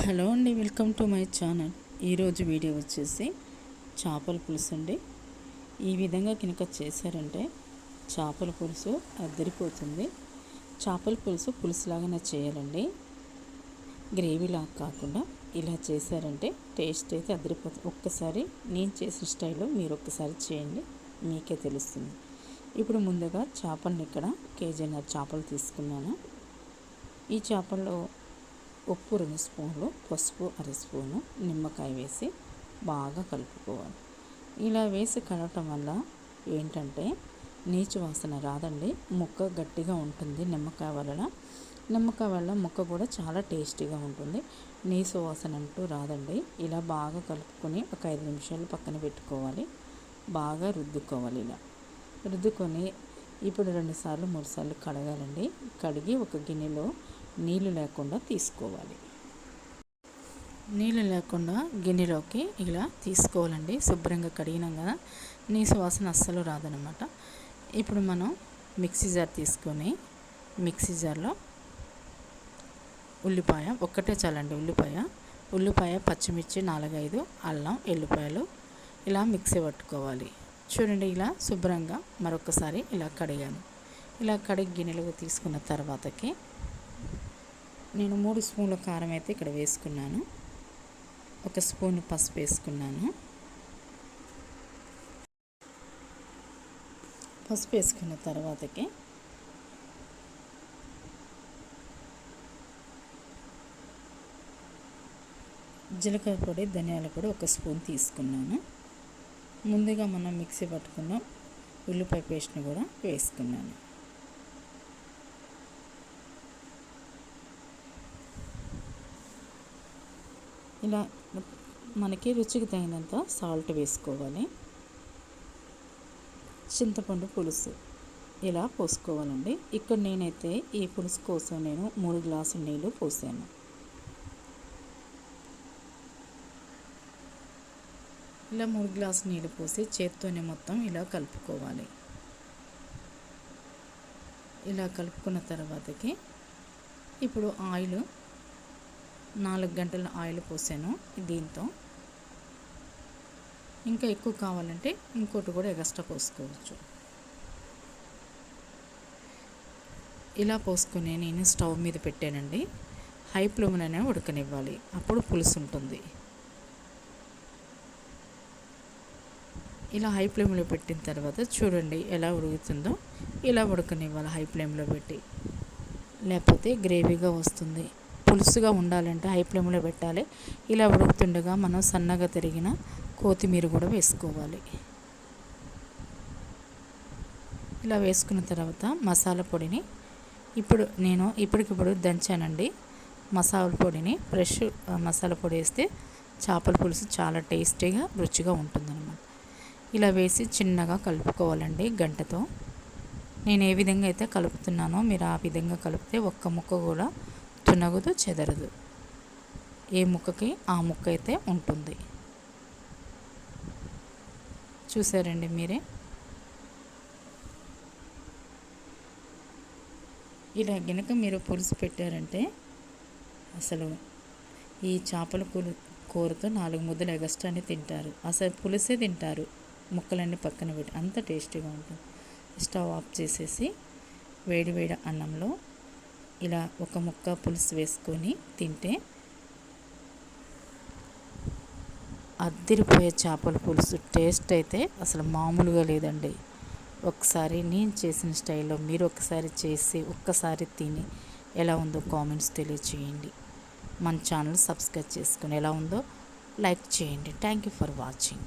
Hello అండి welcome to my channel. ఈరోజు video వచ్చేసి చేపల పులుసు అండి. ఈ విధంగా కనుక చేశారంటే చేపల పులుసు అద్దరిపోతుంది. చేపల పులుసు పులుసులాగానే చేయాలండి. గ్రేవీలా కాకుండా ఇలా చేశారంటే టేస్ట్ అయితే అద్దరిపోతుంది. ఒక్కసారి నేను చేసిన స్టైల్లో మీరు ఒక్కసారి చేయండి మీకే తెలుస్తుంది. ఇప్పుడు ముందుగా చేపలను ఇక్కడ కేజీన్నర చేపలు తీసుకున్నాను. ఈ చేపల్లో ఉప్పు రెండు స్పూన్లు పసుపు అర స్పూను నిమ్మకాయ వేసి బాగా కలుపుకోవాలి. ఇలా వేసి కలవటం వల్ల ఏంటంటే నీచు వాసన రాదండి ముక్క గట్టిగా ఉంటుంది నిమ్మకాయ వలన. నిమ్మకాయ వల్ల ముక్క కూడా చాలా టేస్టీగా ఉంటుంది. నీసు వాసన అంటూ రాదండి ఇలా బాగా కలుపుకొని ఒక ఐదు నిమిషాలు పక్కన పెట్టుకోవాలి బాగా రుద్దుకోవాలి ఇలా. రుద్దుకొని ఇప్పుడు రెండుసార్లు మూడు సార్లు కడగాలండి. కడిగి ఒక గిన్నెలో నీళ్ళు లేకుండా తీసుకోవాలి. నీళ్ళు లేకుండా గిన్నెలోకి ఇలా తీసుకోవాలండి శుభ్రంగా కడిగినాం కదా. నీసు వాసన అస్సలు రాదనమాట ఇప్పుడు మనం మిక్సీ జార్ తీసుకొని మిక్సీ జార్లో ఉల్లిపాయ ఒక్కటే చాలండి ఉల్లిపాయ. ఉల్లిపాయ పచ్చిమిర్చి నాలుగైదు అల్లం ఎల్లిపాయలు ఇలా మిక్సీ పట్టుకోవాలి. చూడండి ఇలా శుభ్రంగా మరొకసారి ఇలా కడిగాను. ఇలా కడిగి గిన్నెలకు తీసుకున్న తర్వాతకి నేను మూడు స్పూన్ల కారం అయితే ఇక్కడ వేసుకున్నాను. ఒక స్పూన్ పసుపు వేసుకున్నాను. పసుపు వేసుకున్న తర్వాతకి జీలకర్ర పొడి ధనియాల పొడి ఒక స్పూన్ తీసుకున్నాను. ముందుగా మనం మిక్సీ పట్టుకున్న ఉల్లిపాయ పేస్ట్ని కూడా వేసుకున్నాను. ఇలా మనకి రుచికి తగినంత సాల్ట్ వేసుకోవాలి. చింతపండు పులుసు ఇలా పోసుకోవాలండి. ఇక్కడ నేనైతే ఈ పులుసు కోసం నేను మూడు గ్లాసుల నీళ్ళు పోసాను. ఇలా మూడు గ్లాసు నీళ్ళు పోసి చేత్తోనే మొత్తం ఇలా కలుపుకోవాలి. ఇలా కలుపుకున్న తర్వాతకి ఇప్పుడు ఆయిల్ నాలుగు గంటల ఆయిల్ పోసాను దీంతో. ఇంకా ఎక్కువ కావాలంటే ఇంకోటి కూడా ఎగస్ట్రా పోసుకోవచ్చు. ఇలా పోసుకుని నేను స్టవ్ మీద పెట్టానండి. హై ఫ్లేమ్లోనే ఉడకనివ్వాలి. అప్పుడు పులుసు ఉంటుంది. ఇలా హై ఫ్లేమ్లో పెట్టిన తర్వాత చూడండి ఎలా ఉడుకుతుందో. ఇలా ఉడకనివ్వాలి హై ఫ్లేమ్లో పెట్టి. లేకపోతే గ్రేవీగా వస్తుంది. పులుసుగా ఉండాలంటే హై ఫ్లేమ్లో పెట్టాలి. ఇలా ఉడుకుతుండగా మనం సన్నగా తిరిగిన కొత్తిమీర కూడా వేసుకోవాలి. ఇలా వేసుకున్న తర్వాత మసాలా పొడిని ఇప్పుడు నేను ఇప్పటికిప్పుడు దంచానండి. మసాలా పొడిని ఫ్రెష్ మసాలా పొడి వేస్తే చేపల పులుసు చాలా టేస్టీగా రుచిగా ఉంటుందన్నమాట. ఇలా వేసి చిన్నగా కలుపుకోవాలండి గంటతో. నేను ఏ విధంగా అయితే కలుపుతున్నానో మీరు ఆ విధంగా కలిపితే ఒక్క ముక్క కూడా తునగదు చెదరదు. ఏ ముక్కకి ఆ ముక్క అయితే ఉంటుంది. చూసారండి మీరే? ఇలా గనక మీరు పులుసు పెట్టారంటే అసలు ఈ చేపల కూర కూరతో నాలుగు ముద్దలు ఎగస్ట్రాని తింటారు. అసలు పులుసే తింటారు. ముక్కలన్నీ పక్కన పెట్టి అంత టేస్టీగా ఉంటుంది. స్టవ్ ఆఫ్ చేసేసి వేడి వేడి అన్నంలో ఇలా ఒక ముక్క పులుసు వేసుకొని తింటే అద్దరిపోయే చేపల పులుసు టేస్ట్ అయితే అసలు మామూలుగా లేదండి. ఒకసారి నేను చేసిన స్టైల్లో మీరు ఒకసారి చేసి ఒక్కసారి తిని ఎలా ఉందో కామెంట్స్ తెలియచేయండి. మన ఛానల్ సబ్స్క్రైబ్ చేసుకుని ఎలా ఉందో లైక్ చేయండి. Thank you for watching.